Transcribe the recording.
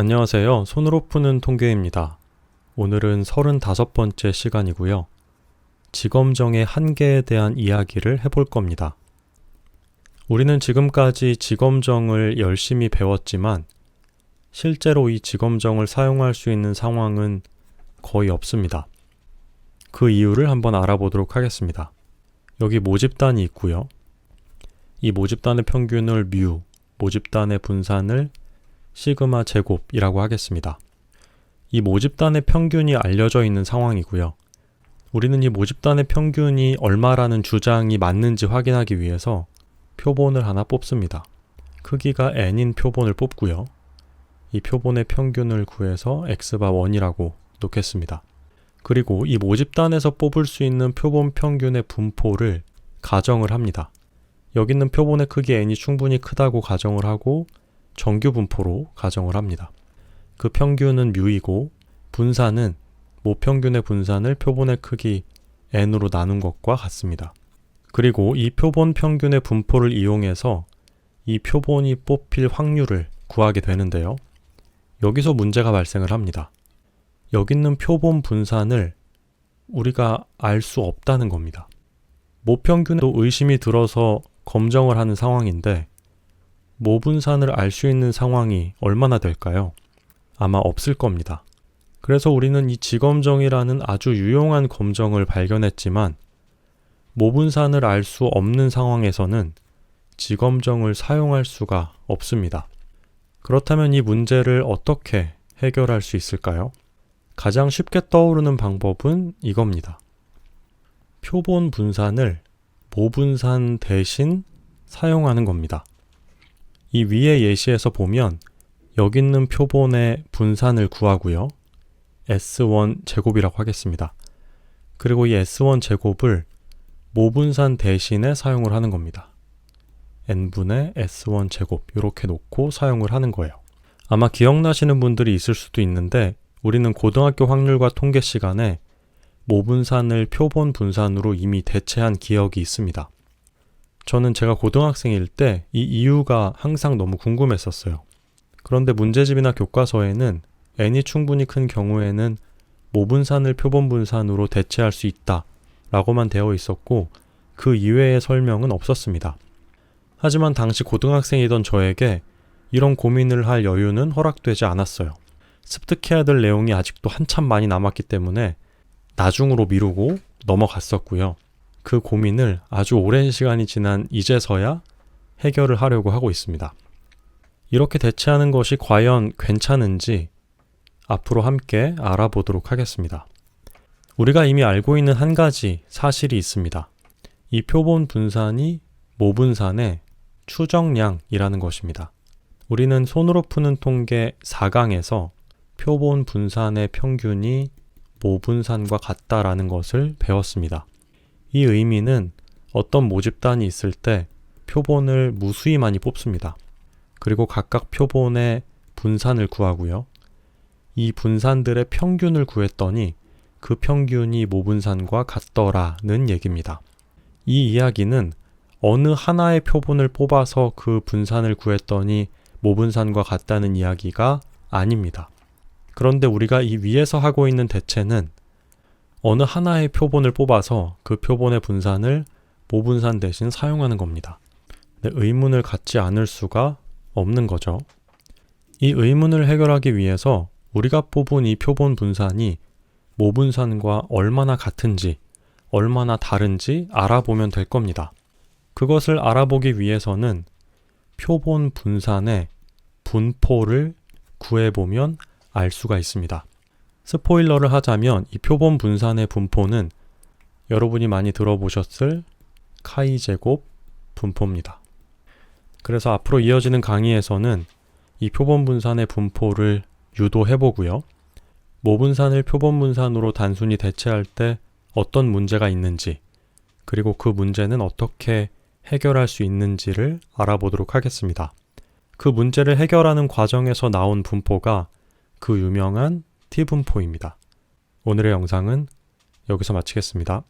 안녕하세요. 손으로 푸는 통계입니다. 오늘은 35번째 시간이고요. 지검정의 한계에 대한 이야기를 해볼 겁니다. 우리는 지금까지 지검정을 열심히 배웠지만 실제로 이 지검정을 사용할 수 있는 상황은 거의 없습니다. 그 이유를 한번 알아보도록 하겠습니다. 여기 모집단이 있고요. 이 모집단의 평균을 뮤, 모집단의 분산을 시그마 제곱이라고 하겠습니다. 이 모집단의 평균이 알려져 있는 상황이고요. 우리는 이 모집단의 평균이 얼마라는 주장이 맞는지 확인하기 위해서 표본을 하나 뽑습니다. 크기가 n인 표본을 뽑고요. 이 표본의 평균을 구해서 x바 1이라고 놓겠습니다. 그리고 이 모집단에서 뽑을 수 있는 표본 평균의 분포를 가정을 합니다. 여기 있는 표본의 크기 n이 충분히 크다고 가정을 하고 정규 분포로 가정을 합니다. 그 평균은 뮤이고 분산은 모평균의 분산을 표본의 크기 n으로 나눈 것과 같습니다. 그리고 이 표본 평균의 분포를 이용해서 이 표본이 뽑힐 확률을 구하게 되는데요. 여기서 문제가 발생을 합니다. 여기 있는 표본 분산을 우리가 알 수 없다는 겁니다. 모평균도 의심이 들어서 검정을 하는 상황인데 모분산을 알 수 있는 상황이 얼마나 될까요? 아마 없을 겁니다. 그래서 우리는 이 지검정이라는 아주 유용한 검정을 발견했지만 모분산을 알 수 없는 상황에서는 지검정을 사용할 수가 없습니다. 그렇다면 이 문제를 어떻게 해결할 수 있을까요? 가장 쉽게 떠오르는 방법은 이겁니다. 표본 분산을 모분산 대신 사용하는 겁니다. 이 위의 예시에서 보면 여기 있는 표본의 분산을 구하고요. S1 제곱이라고 하겠습니다. 그리고 이 S1 제곱을 모분산 대신에 사용을 하는 겁니다. n분의 S1 제곱 이렇게 놓고 사용을 하는 거예요. 아마 기억나시는 분들이 있을 수도 있는데 우리는 고등학교 확률과 통계 시간에 모분산을 표본 분산으로 이미 대체한 기억이 있습니다. 저는 제가 고등학생일 때 이 이유가 항상 너무 궁금했었어요. 그런데 문제집이나 교과서에는 n이 충분히 큰 경우에는 모분산을 표본분산으로 대체할 수 있다 라고만 되어 있었고 그 이외의 설명은 없었습니다. 하지만 당시 고등학생이던 저에게 이런 고민을 할 여유는 허락되지 않았어요. 습득해야 될 내용이 아직도 한참 많이 남았기 때문에 나중으로 미루고 넘어갔었고요. 그 고민을 아주 오랜 시간이 지난 이제서야 해결을 하려고 하고 있습니다. 이렇게 대체하는 것이 과연 괜찮은지 앞으로 함께 알아보도록 하겠습니다. 우리가 이미 알고 있는 한 가지 사실이 있습니다. 이 표본 분산이 모분산의 추정량이라는 것입니다. 우리는 손으로 푸는 통계 4강에서 표본 분산의 평균이 모분산과 같다라는 것을 배웠습니다. 이 의미는 어떤 모집단이 있을 때 표본을 무수히 많이 뽑습니다. 그리고 각각 표본의 분산을 구하고요. 이 분산들의 평균을 구했더니 그 평균이 모분산과 같더라는 얘기입니다. 이 이야기는 어느 하나의 표본을 뽑아서 그 분산을 구했더니 모분산과 같다는 이야기가 아닙니다. 그런데 우리가 이 위에서 하고 있는 대체는 어느 하나의 표본을 뽑아서 그 표본의 분산을 모분산 대신 사용하는 겁니다. 의문을 갖지 않을 수가 없는 거죠. 이 의문을 해결하기 위해서 우리가 뽑은 이 표본 분산이 모분산과 얼마나 같은지, 얼마나 다른지 알아보면 될 겁니다. 그것을 알아보기 위해서는 표본 분산의 분포를 구해보면 알 수가 있습니다. 스포일러를 하자면 이 표본 분산의 분포는 여러분이 많이 들어보셨을 카이 제곱 분포입니다. 그래서 앞으로 이어지는 강의에서는 이 표본 분산의 분포를 유도해 보고요. 모분산을 표본 분산으로 단순히 대체할 때 어떤 문제가 있는지, 그리고 그 문제는 어떻게 해결할 수 있는지를 알아보도록 하겠습니다. 그 문제를 해결하는 과정에서 나온 분포가 그 유명한 T분포입니다. 오늘의 영상은 여기서 마치겠습니다.